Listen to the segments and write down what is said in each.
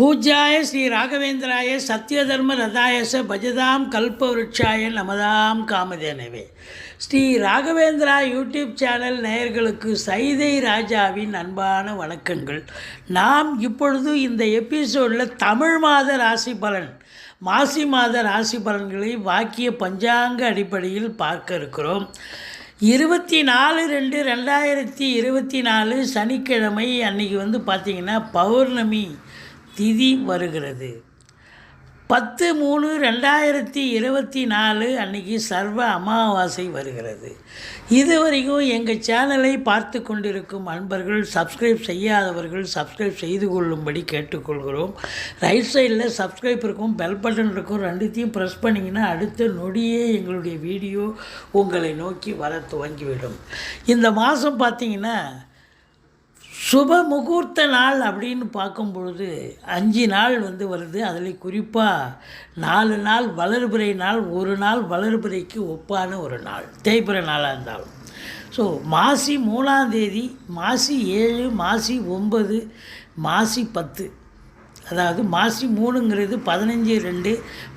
பூஜ்யாய ஸ்ரீ ராகவேந்திராய சத்யதர்ம ரதாயச பஜதாம் கல்பவருட்சாய நமதாம் காமதேனவே. ஸ்ரீ ராகவேந்திரா யூடியூப் சேனல் நேயர்களுக்கு சைதை ராஜாவின் அன்பான வணக்கங்கள். நாம் இப்பொழுது இந்த எபிசோடில் தமிழ் மாத ராசி பலன் மாசி மாத ராசி பலன்களை வாக்கிய பஞ்சாங்க அடிப்படையில் பார்க்க இருக்கிறோம். இருபத்தி நாலு ரெண்டு ரெண்டாயிரத்தி இருபத்தி நாலு சனிக்கிழமை அன்னைக்கு வந்து பார்த்திங்கன்னா பௌர்ணமி திதி வருகிறது. பத்து மூணு ரெண்டாயிரத்தி இருபத்தி நாலு அன்னைக்கு சர்வ அமாவாசை வருகிறது. இது வரைக்கும் எங்கள் சேனலை பார்த்து கொண்டிருக்கும் அன்பர்கள் சப்ஸ்கிரைப் செய்யாதவர்கள் சப்ஸ்கிரைப் செய்து கொள்ளும்படி கேட்டுக்கொள்கிறோம். ரைட் சைடில் சப்ஸ்கிரைப் இருக்கும் பெல் பட்டன் இருக்கும் ரெண்டுத்தையும் ப்ரெஸ் பண்ணிங்கன்னா அடுத்த நொடியே எங்களுடைய வீடியோ உங்களை நோக்கி வர துவங்கிவிடும். இந்த மாதம் பார்த்தீங்கன்னா சுப முகூர்த்த நாள் அப்படின்னு பார்க்கும் பொழுது அஞ்சு நாள் வந்து வருது. அதில் குறிப்பாக நாலு நாள் வளர்பிறை நாள் ஒரு நாள் வளர்பிறைக்கு ஒப்பான ஒரு நாள் தேய்பிறை நாளாக இருந்தாலும். ஸோ மாசி மூணாம் தேதி மாசி ஏழு மாசி ஒன்பது மாசி பத்து. அதாவது மாசி மூணுங்கிறது பதினஞ்சு ரெண்டு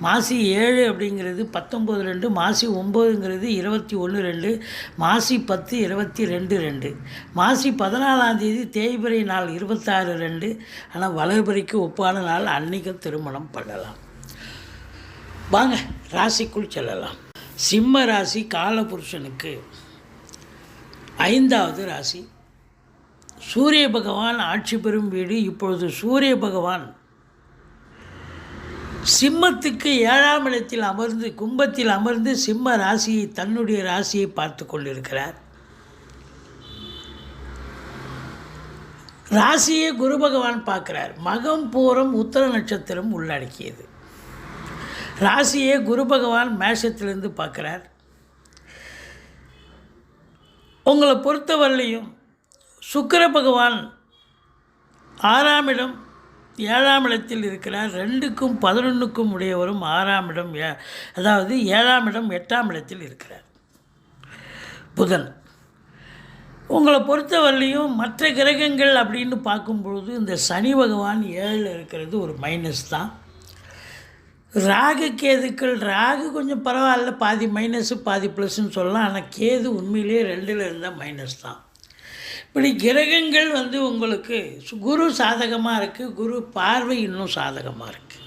மாசி ஏழு அப்படிங்கிறது பத்தொம்போது ரெண்டு மாசி ஒம்போதுங்கிறது இருபத்தி ஒன்று ரெண்டு மாசி பத்து இருபத்தி ரெண்டு ரெண்டு. மாசி பதினாலாம் தேதி தேய்பிறை நாள் இருபத்தாறு ரெண்டு. ஆனால் வளர்பிறைக்கு ஒப்பான நாள் அன்னைக்கு திருமணம் பண்ணலாம். வாங்க ராசிக்குள் செல்லலாம். சிம்ம ராசி காலபுருஷனுக்கு ஐந்தாவது ராசி. சூரிய பகவான் ஆட்சி பெறும் வீடு இப்பொழுது சூரிய பகவான் சிம்மத்துக்கு ஏழாம் இடத்தில் அமர்ந்து கும்பத்தில் அமர்ந்து சிம்ம ராசியை தன்னுடைய ராசியை பார்த்து கொண்டிருக்கிறார். ராசியை குரு பகவான் பார்க்குறார். மகம் பூரம் உத்தர நட்சத்திரம் உள்ளடக்கியது. ராசியை குரு பகவான் மேஷத்திலிருந்து பார்க்குறார். உங்களை பொறுத்தவரையிலையும் சுக்கர பகவான் ஆறாம் இடம் ஏழாம் இடத்தில் இருக்கிறார் ரெண்டுக்கும் பதினொன்றுக்கும் உடையவரும் ஆறாம் இடம் ஏ அதாவது ஏழாம் இடம் எட்டாம் இடத்தில் இருக்கிறார். புதன். உங்களை பொறுத்தவரையிலையும் மற்ற கிரகங்கள் அப்படின்னு பார்க்கும்பொழுது இந்த சனி பகவான் ஏழில் இருக்கிறது ஒரு மைனஸ் தான். ராகு கேதுக்கள் ராகு கொஞ்சம் பரவாயில்ல பாதி மைனஸு பாதி ப்ளஸ்ன்னு சொல்லலாம். ஆனால் கேது உண்மையிலேயே ரெண்டில் இருந்தால் மைனஸ் தான். இப்படி கிரகங்கள் வந்து உங்களுக்கு குரு சாதகமாக இருக்குது குரு பார்வை இன்னும் சாதகமாக இருக்குது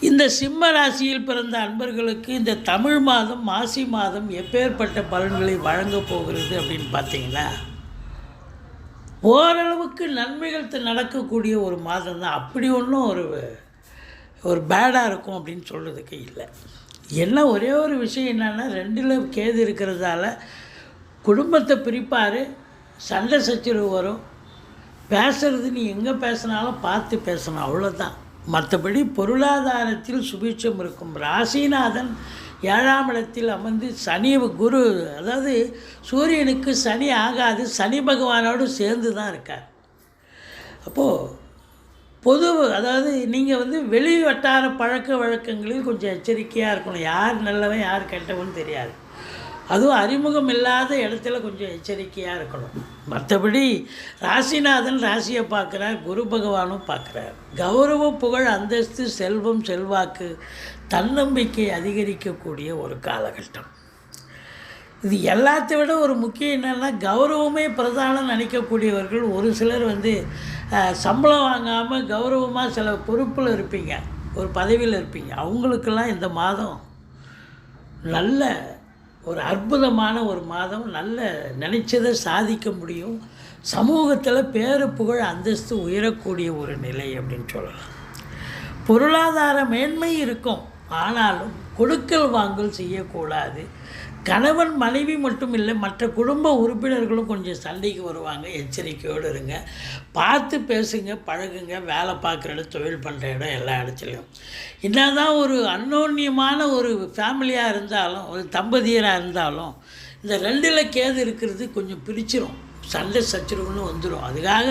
இந்த சிம்ம ராசியில் பிறந்த அன்பர்களுக்கு இந்த தமிழ் மாதம் மாசி மாதம் எப்பேற்பட்ட பலன்களை வழங்கப் போகிறது அப்படின்னு பார்த்தீங்கன்னா ஓரளவுக்கு நன்மைகள் நடக்கக்கூடிய ஒரு மாதம் தான். அப்படி ஒன்றும் ஒரு ஒரு பேடாக இருக்கும் அப்படின்னு சொல்கிறதுக்கு இல்லை. என்ன ஒரே ஒரு விஷயம் என்னென்னா ரெண்டில் கேது இருக்கிறதால குடும்பத்தை பிரிப்பார் சண்டை சச்சரவு வரும். பேசுறது நீ எங்கே பேசினாலும் பார்த்து பேசணும் அவ்வளோதான் மற்றபடி பொருளாதாரத்தில் சுபீட்சம் இருக்கும். ராசிநாதன் ஏழாம் இடத்தில் அமர்ந்து சனி குரு அதாவது சூரியனுக்கு சனி ஆகாது சனி பகவானோடு சேர்ந்து தான் இருக்கார். அப்போது பொது அதாவது நீங்கள் வந்து வெளி வட்டார பழக்க வழக்கங்களில் கொஞ்சம் எச்சரிக்கையாக இருக்கணும். யார் நல்லவன் யார் கெட்டவன் தெரியாது. அதுவும் அறிமுகம் இல்லாத இடத்துல கொஞ்சம் எச்சரிக்கையாக இருக்கணும். மற்றபடி ராசிநாதன் ராசியை பார்க்குறார் குரு பகவானும் பார்க்குறார். கௌரவம் புகழ் அந்தஸ்து செல்வம் செல்வாக்கு தன்னம்பிக்கை அதிகரிக்கக்கூடிய ஒரு காலகட்டம். இது எல்லாத்தை விட ஒரு முக்கியம் என்னென்னா கௌரவமே பிரதானம் நினைக்கக்கூடியவர்கள். ஒரு சிலர் வந்து சம்பளம் வாங்காமல் கௌரவமாக சில பொறுப்பில் இருப்பீங்க. ஒரு பதவியில் இருப்பீங்க. அவங்களுக்கெல்லாம் இந்த மாதம் நல்ல ஒரு அற்புதமான ஒரு மாதம். நல்ல நினைச்சதை சாதிக்க முடியும். சமூகத்தில் பேரு புகழ் அந்தஸ்து உயரக்கூடிய ஒரு நிலை அப்படின்னு சொல்லலாம். பொருளாதார மேன்மை இருக்கும். ஆனாலும் கொடுக்கல் வாங்கல் செய்யக்கூடாது. கணவன் மனைவி மட்டும் இல்லை மற்ற குடும்ப உறுப்பினர்களும் கொஞ்சம் சண்டைக்கு வருவாங்க. எச்சரிக்கையோடு இருங்க. பார்த்து பேசுங்க பழகுங்க. வேலை பார்க்குற இடம் தொழில் பண்ணுற இடம் எல்லா இடத்துலையும். என்னதான் ஒரு அன்னோன்யமான ஒரு ஃபேமிலியாக இருந்தாலும் ஒரு தம்பதியராக இருந்தாலும் இந்த ரெண்டில் கேது இருக்கிறது கொஞ்சம் பிரிச்சிரும். சண்டை சச்சரவுன்னு வந்துடும் அதுக்காக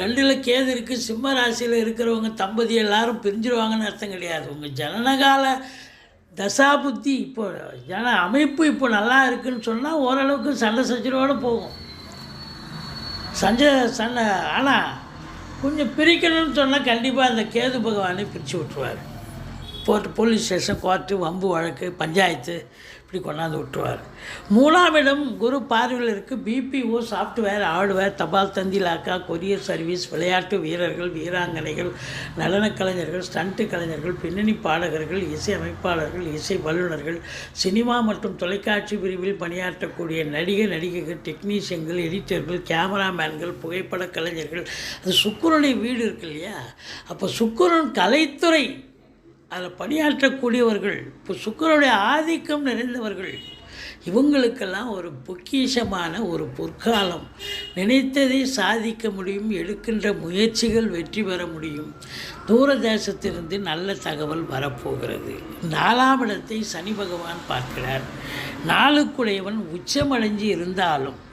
ரெண்டில் கேது இருக்குது சிம்ம ராசியில் இருக்கிறவங்க தம்பதி எல்லாரும் பிரிஞ்சிருவாங்கன்னு அர்த்தம் கிடையாது. உங்கள் ஜனனகால தசாபுத்தி இப்போ ஜன அமைப்பு இப்போ நல்லா இருக்குன்னு சொன்னால் ஓரளவுக்கு சண்டை சச்சரவோடு போகும். சஞ்சை சண்டை ஆனால் கொஞ்சம் பிரிக்கணும்னு சொன்னால் கண்டிப்பாக அந்த கேது பகவானை பிரித்து விட்ருவார் போட்டு போலீஸ் ஸ்டேஷன் கோர்ட்டு வம்பு வழக்கு பஞ்சாயத்து இப்படி கொண்டாந்து விட்டுருவார். மூணாம் இடம் குரு பார்வையில் இருக்குது பிபிஓ சாஃப்ட்வேர் ஹார்ட்வேர் தபால் தந்திலாக்கா கொரியர் சர்வீஸ் விளையாட்டு வீரர்கள் வீராங்கனைகள் நடனக் கலைஞர்கள் ஸ்டண்ட்டு கலைஞர்கள் பின்னணி பாடகர்கள் இசை அமைப்பாளர்கள் இசை வல்லுநர்கள் சினிமா மற்றும் தொலைக்காட்சி பிரிவில் பணியாற்றக்கூடிய நடிகர் நடிகைகள் டெக்னீஷியன்கள் எடிட்டர்கள் கேமராமேன்கள் புகைப்பட கலைஞர்கள். அது சுக்குரனுடைய வீடு இருக்கு இல்லையா? அப்போ சுக்குரன் கலைத்துறை அதில் பணியாற்றக்கூடியவர்கள் இப்போ சுக்கரனுடைய ஆதிக்கம் நிறைந்தவர்கள் இவங்களுக்கெல்லாம் ஒரு பொக்கிஷமான ஒரு பொற்காலம். நினைத்ததை சாதிக்க முடியும் எடுக்கின்ற முயற்சிகள் வெற்றி பெற முடியும். தூரதேசத்திலிருந்து நல்ல தகவல் வரப்போகிறது. நாலாம் இடத்தை சனி பகவான் பார்க்கிறார். நாளுக்குடையவன் உச்சமடைஞ்சு இருந்தாலும்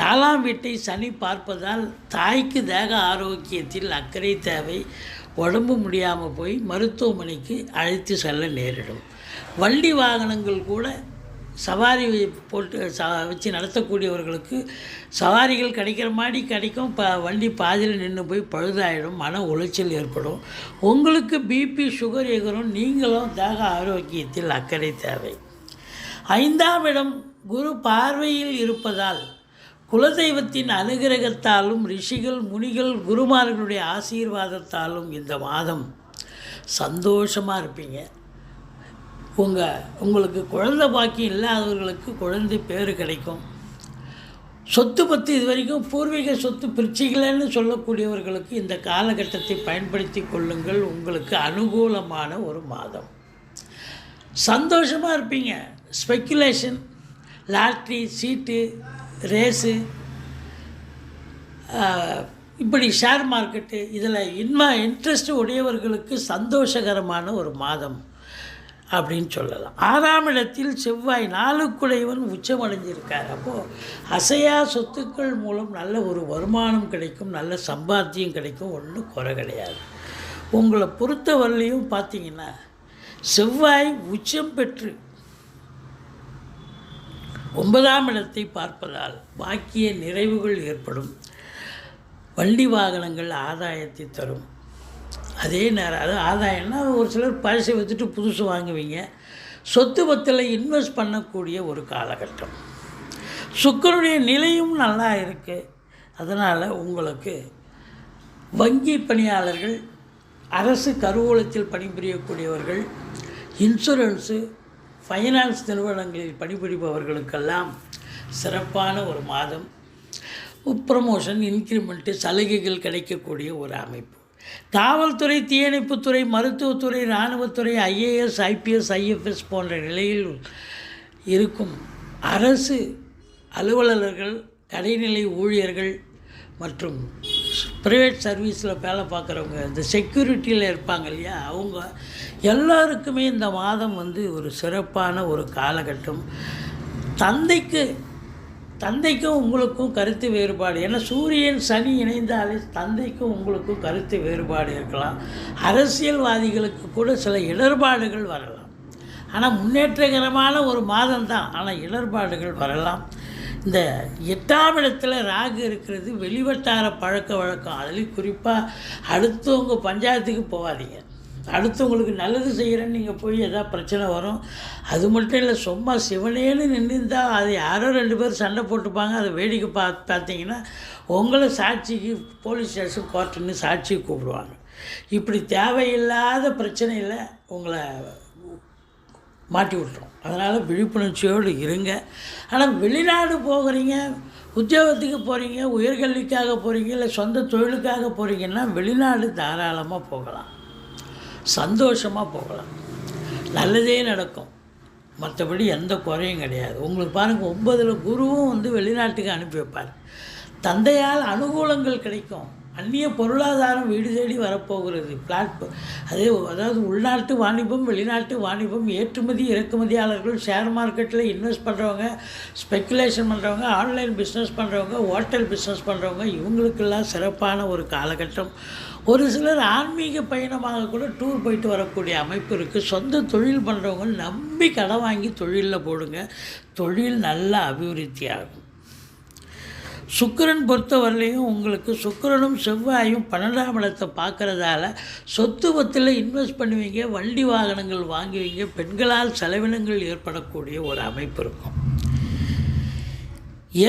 நாலாம் வீட்டை சனி பார்ப்பதால் தாய்க்கு தேக ஆரோக்கியத்தில் அக்கறை தேவை. உடம்பு முடியாமல் போய் மருத்துவமனைக்கு அழைத்து செல்ல நேரிடும். வண்டி வாகனங்கள் கூட சவாரி போட்டு ச வச்சு நடத்தக்கூடியவர்களுக்கு சவாரிகள் கிடைக்கிற மாதிரி கிடைக்கும். ப வண்டி பாதியில் நின்று போய் பழுதாயிடும். மன உளைச்சல் ஏற்படும். உங்களுக்கு பிபி சுகர் ஏகரும். நீங்களும் தேக ஆரோக்கியத்தில் அக்கறை தேவை. ஐந்தாம் இடம் குரு பார்வையில் இருப்பதால் குலதெய்வத்தின் அனுகிரகத்தாலும் ரிஷிகள் முனிகள் குருமார்களுடைய ஆசீர்வாதத்தாலும் இந்த மாதம் சந்தோஷமாக இருப்பீங்க. உங்கள் உங்களுக்கு குழந்தை பாக்கியம் இல்லாதவர்களுக்கு குழந்தை பேர் கிடைக்கும். சொத்து பத்து இது வரைக்கும் பூர்வீக சொத்து பிரிச்சிக்கலன்னு சொல்லக்கூடியவர்களுக்கு இந்த காலகட்டத்தை பயன்படுத்தி கொள்ளுங்கள். உங்களுக்கு அனுகூலமான ஒரு மாதம். சந்தோஷமாக இருப்பீங்க. ஸ்பெக்குலேஷன் லாட்ரி சீட்டு ரேஸு இப்படி ஷேர் மார்க்கெட்டு இதில் இன்மா இன்ட்ரெஸ்ட் உடையவர்களுக்கு சந்தோஷகரமான ஒரு மாதம் அப்படின்னு சொல்லலாம். ஆறாம் இடத்தில் செவ்வாய் நாளுக்குடையவன் உச்சமடைஞ்சிருக்கார். அப்போது அசையா சொத்துக்கள் மூலம் நல்ல ஒரு வருமானம் கிடைக்கும் நல்ல சம்பாத்தியம் கிடைக்கும் ஒன்றும் குறை கிடையாது. உங்களை பொறுத்தவரையிலையும் பார்த்தீங்கன்னா செவ்வாய் உச்சம் பெற்று ஒன்பதாம் இடத்தை பார்ப்பதால் பாக்கிய நிறைவுகள் ஏற்படும். வண்டி வாகனங்கள் ஆதாயத்தை தரும். அதே நேரம் அது ஆதாயம்னா ஒரு சிலர் பழசை வச்சுட்டு புதுசு வாங்குவீங்க. சொத்து பத்தில் இன்வெஸ்ட் பண்ணக்கூடிய ஒரு காலகட்டம். சுக்கருடைய நிலையும் நல்லா இருக்குது அதனால் உங்களுக்கு வங்கி பணியாளர்கள் அரசு கருவூலத்தில் பணிபுரியக்கூடியவர்கள் இன்சூரன்ஸு ஃபைனான்ஸ் நிறுவனங்களில் பணிபுரிபவர்களுக்கெல்லாம் சிறப்பான ஒரு மாதம். ப்ரமோஷன் இன்க்ரிமெண்ட்டு சலுகைகள் கிடைக்கக்கூடிய ஒரு அமைப்பு. காவல்துறை தீயணைப்புத்துறை மருத்துவத்துறை இராணுவத்துறை ஐஏஎஸ் ஐபிஎஸ் ஐஎஃப்எஸ் போன்ற நிலையில் இருக்கும் அரசு அலுவலர்கள் கடைநிலை ஊழியர்கள் மற்றும் ப்ரைவேட் சர்வீஸில் வேலை பார்க்குறவங்க இந்த செக்யூரிட்டியில் இருப்பாங்க இல்லையா? அவங்க எல்லாருக்குமே இந்த மாதம் வந்து ஒரு சிறப்பான ஒரு காலகட்டம். தந்தைக்கு தந்தைக்கும் உங்களுக்கும் கருத்து வேறுபாடு. ஏன்னா சூரியன் சனி இணைந்தாலே தந்தைக்கும் உங்களுக்கும் கருத்து வேறுபாடு இருக்கலாம். அரசியல்வாதிகளுக்கு கூட சில இடர்பாடுகள் வரலாம். ஆனால் முன்னேற்றகரமான ஒரு மாதம் தான் ஆனால் இடர்பாடுகள் வரலாம். இந்த எட்டாம் இடத்துல ராகு இருக்கிறது வெளிவட்டார பழக்க வழக்கம். அதுலேயும் குறிப்பாக அடுத்தவங்க பஞ்சாயத்துக்கு போகாதீங்க. அடுத்தவங்களுக்கு நல்லது செய்கிறேன்னு நீங்கள் போய் எதாவது பிரச்சனை வரும். அது மட்டும் இல்லை சும்மா சிவனேன்னு நின்றுந்தால் அது யாரோ ரெண்டு பேர் சண்டை போட்டுப்பாங்க. அதை வேடிக்கை பா பார்த்தீங்கன்னா உங்களை சாட்சிக்கு போலீஸ் ஸ்டேஷன் கோர்ட்டுன்னு சாட்சிக்கு கூப்பிடுவாங்க. இப்படி தேவையில்லாத பிரச்சனையில் உங்களை மாட்டி விட்டுரும். அதனால் விழிப்புணர்ச்சியோடு இருங்க. ஆனால் வெளிநாடு போகிறீங்க உத்தியோகத்துக்கு போகிறீங்க உயர்கல்விக்காக போகிறீங்க இல்லை சொந்த தொழிலுக்காக போகிறீங்கன்னா வெளிநாடு தாராளமாக போகலாம். சந்தோஷமாக போகலாம். நல்லதே நடக்கும். மற்றபடி எந்த குறையும் கிடையாது. உங்களுக்கு பாருங்கள் ஒன்பதில் குருவும் வந்து வெளிநாட்டுக்கு அனுப்பி வைப்பார். தந்தையால் அனுகூலங்கள் கிடைக்கும். அந்நிய பொருளாதாரம் வீடு தேடி வரப்போகிறது. பிளாட் அதே அதாவது உள்நாட்டு வாணிபம் வெளிநாட்டு வாணிபம் ஏற்றுமதி இறக்குமதியாளர்கள் ஷேர் மார்க்கெட்டில் இன்வெஸ்ட் பண்ணுறவங்க ஸ்பெக்குலேஷன் பண்ணுறவங்க ஆன்லைன் பிஸ்னஸ் பண்ணுறவங்க ஹோட்டல் பிஸ்னஸ் பண்ணுறவங்க இவங்களுக்கெல்லாம் சிறப்பான ஒரு காலகட்டம். ஒரு சிலர் ஆன்மீக பயணமாக கூட டூர் போயிட்டு வரக்கூடிய அமைப்பு இருக்குது சொந்த தொழில் பண்ணுறவங்க நம்பி கடன் வாங்கி தொழிலில் போடுங்க. தொழில் நல்லா அபிவிருத்தி ஆகும் சுக்கிரன் பொறுத்தவரையிலையும் உங்களுக்கு சுக்கிரனும் செவ்வாயும் பன்னெண்டாம் இடத்தை பார்க்குறதால சொத்துவத்தில் இன்வெஸ்ட் பண்ணுவீங்க வண்டி வாகனங்கள் வாங்குவீங்க பெண்களால் செலவினங்கள் ஏற்படக்கூடிய ஒரு அமைப்பு இருக்கும்.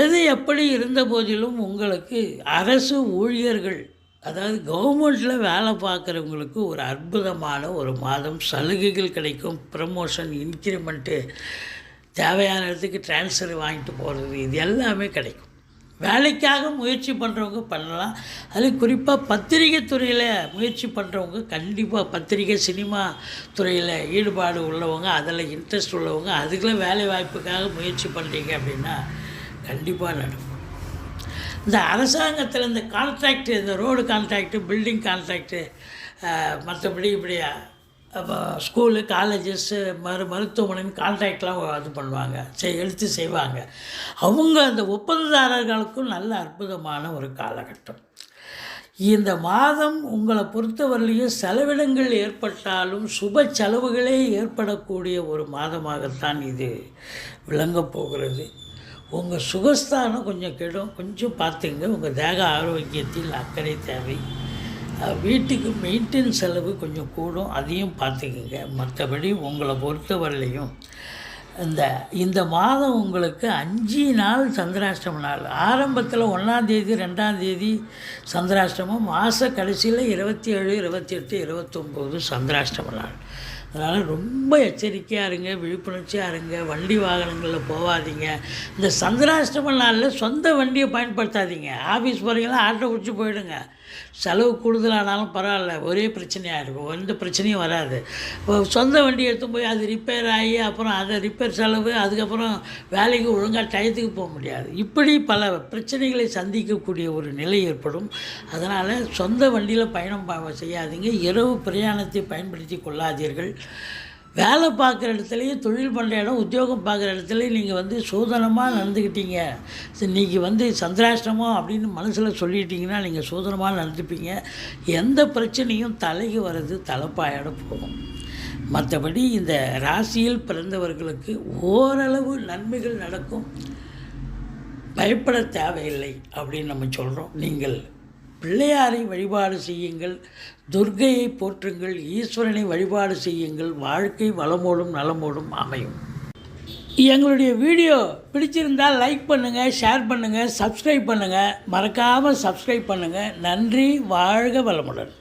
எது எப்படி இருந்த போதிலும் உங்களுக்கு அரசு ஊழியர்கள் அதாவது கவர்மெண்ட்டில் வேலை பார்க்குறவங்களுக்கு ஒரு அற்புதமான ஒரு மாதம் சலுகைகள் கிடைக்கும் ப்ரமோஷன் இன்க்ரிமெண்ட்டு தேவையான இடத்துக்கு ட்ரான்ஸ்ஃபர் வாங்கிட்டு போகிறது இது எல்லாமே கிடைக்கும். வேலைக்காக முயற்சி பண்ணுறவங்க பண்ணலாம். அது குறிப்பாக பத்திரிகை துறையில் முயற்சி பண்ணுறவங்க கண்டிப்பாக பத்திரிகை சினிமா துறையில் ஈடுபாடு உள்ளவங்க அதில் இன்ட்ரெஸ்ட் உள்ளவங்க அதுக்குள்ள வேலை வாய்ப்புக்காக முயற்சி பண்ணுறீங்க அப்படின்னா கண்டிப்பாக நடக்கும். இந்த அரசாங்கத்தில் இந்த கான்ட்ராக்ட் இந்த ரோடு கான்ட்ராக்டு பில்டிங் கான்ட்ராக்டு மற்றபடி இப்படியா அப்போ ஸ்கூலு காலேஜஸ்ஸு மரு மருத்துவமனைன்னு கான்ட்ராக்ட்லாம் இது பண்ணுவாங்க. செய் எடுத்து செய்வாங்க. அவங்க அந்த ஒப்பந்ததாரர்களுக்கும் நல்ல அற்புதமான ஒரு காலகட்டம். இந்த மாதம் உங்களை பொறுத்தவரையிலையும் செலவினங்கள் ஏற்பட்டாலும் சுப செலவுகளே ஏற்படக்கூடிய ஒரு மாதமாகத்தான் இது விளங்கப் போகிறது. உங்கள் சுகஸ்தானம் கொஞ்சம் கெடும். கொஞ்சம் பார்த்துங்க உங்கள் தேக ஆரோக்கியத்தில் அக்கறை தேவை. வீட்டுக்கு மெயின்டெனன்ஸ் செலவு கொஞ்சம் கூடும். அதையும் பார்த்துக்குங்க. மற்றபடி உங்களை பொறுத்தவரையிலையும் இந்த இந்த மாதம் உங்களுக்கு அஞ்சு நாள் சந்திராஷ்டம நாள். ஆரம்பத்தில் ஒன்றாந்தேதி ரெண்டாந்தேதி சந்திராஷ்டமம். மாத கடைசியில் இருபத்தி ஏழு இருபத்தி எட்டு இருபத்தொம்போது சந்திராஷ்டம நாள். அதனால் ரொம்ப எச்சரிக்கையாக இருங்க விழிப்புணர்ச்சியாக இருங்க வண்டி வாகனங்களில் போகாதீங்க இந்த சந்திராஷ்டம நாளில் சொந்த வண்டியை பயன்படுத்தாதீங்க. ஆஃபீஸ் போகிறீங்களா ஆட்டோ பிடிச்சி போயிடுங்க. செலவு கூடுதலானாலும் பரவாயில்ல ஒரே பிரச்சனையாக இருக்கும் எந்த பிரச்சனையும் வராது. இப்போ சொந்த வண்டி எடுத்து போய் அது ரிப்பேர் ஆகி அப்புறம் அதை ரிப்பேர் செலவு அதுக்கப்புறம் வேலைக்கு ஒழுங்காக டயத்துக்கு போக முடியாது. இப்படி பல பிரச்சனைகளை சந்திக்கக்கூடிய ஒரு நிலை ஏற்படும். அதனால் சொந்த வண்டியில் பயணம் செய்யாதீங்க. இரவு பிரயாணத்தை பயன்படுத்தி கொள்ளாதீர்கள். வேலை பார்க்குற இடத்துலையும் தொழில் பண்ணுற இடம் உத்தியோகம் பார்க்குற இடத்துலையும் நீங்கள் வந்து சூதனமாக நடந்துக்கிட்டீங்க. நீங்கள் இன்னைக்கு வந்து சந்திராஷ்டமோ அப்படின்னு மனசில் சொல்லிட்டீங்கன்னா நீங்கள் சூதனமாக நடந்துப்பீங்க. எந்த பிரச்சனையும் தலைக்கு வர்றது தலைப்பாயோட போகும். மற்றபடி இந்த ராசியில் பிறந்தவர்களுக்கு ஓரளவு நன்மைகள் நடக்கும். பயப்பட தேவையில்லை அப்படின்னு நம்ம சொல்கிறோம் நீங்கள் பிள்ளையாரை வழிபாடு செய்யுங்கள். துர்கையை போற்றுங்கள். ஈஸ்வரனை வழிபாடு செய்யுங்கள். வாழ்க்கை வளமோடும் நலமோடும் அமையும். எங்களுடைய வீடியோ பிடிச்சிருந்தால் லைக் பண்ணுங்கள் ஷேர் பண்ணுங்கள் சப்ஸ்கிரைப் பண்ணுங்கள் மறக்காமல் சப்ஸ்கிரைப் பண்ணுங்கள் நன்றி வாழ்க வளமுடன்.